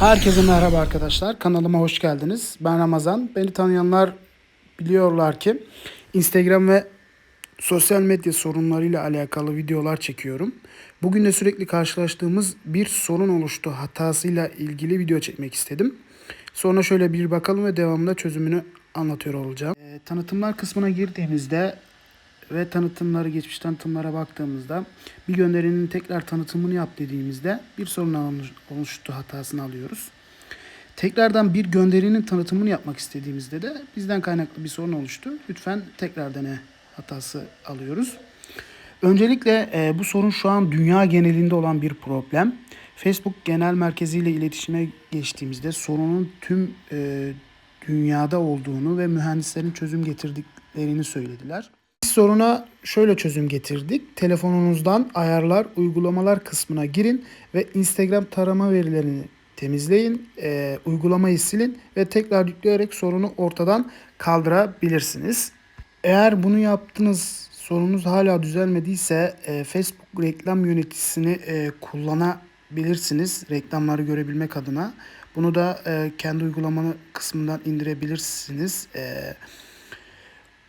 Herkese merhaba arkadaşlar. Kanalıma hoş geldiniz. Ben Ramazan. Beni tanıyanlar biliyorlar ki Instagram ve sosyal medya sorunlarıyla alakalı videolar çekiyorum. Bugün de sürekli karşılaştığımız bir sorun oluştu hatasıyla ilgili video çekmek istedim. Sonra şöyle bir bakalım ve devamında çözümünü anlatıyor olacağım. Ee, tanıtımlar kısmına girdiğimizde ve tanıtımları geçmiş tanıtımlara baktığımızda bir gönderinin tekrar tanıtımını yap dediğimizde bir sorun oluş- oluştu hatasını alıyoruz. Tekrardan bir gönderinin tanıtımını yapmak istediğimizde de bizden kaynaklı bir sorun oluştu. Lütfen tekrar dene hatası alıyoruz. Öncelikle e, bu sorun şu an dünya genelinde olan bir problem. Facebook genel merkeziyle iletişime geçtiğimizde sorunun tüm e, dünyada olduğunu ve mühendislerin çözüm getirdiklerini söylediler. Soruna şöyle çözüm getirdik. Telefonunuzdan ayarlar, uygulamalar kısmına girin ve Instagram tarama verilerini temizleyin, e, uygulamayı silin ve tekrar yükleyerek sorunu ortadan kaldırabilirsiniz. Eğer bunu yaptınız, sorunuz hala düzelmediyse e, Facebook reklam yöneticisini e, kullanabilirsiniz reklamları görebilmek adına. Bunu da e, kendi uygulamanı kısmından indirebilirsiniz. E,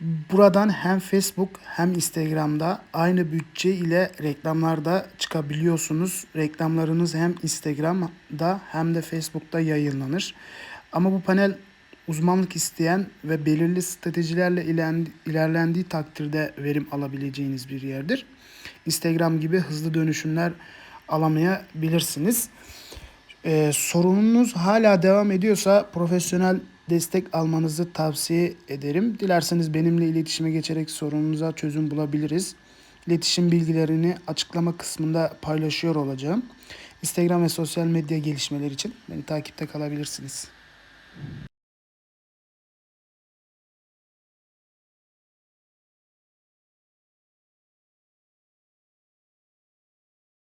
Buradan hem Facebook hem Instagram'da aynı bütçe ile reklamlarda çıkabiliyorsunuz. Reklamlarınız hem Instagram'da hem de Facebook'ta yayınlanır. Ama bu panel uzmanlık isteyen ve belirli stratejilerle ilerlendiği takdirde verim alabileceğiniz bir yerdir. Instagram gibi hızlı dönüşümler alamayabilirsiniz. Ee, sorununuz hala devam ediyorsa profesyonel destek almanızı tavsiye ederim. Dilerseniz benimle iletişime geçerek sorununuza çözüm bulabiliriz. İletişim bilgilerini açıklama kısmında paylaşıyor olacağım. Instagram ve sosyal medya gelişmeleri için beni takipte kalabilirsiniz.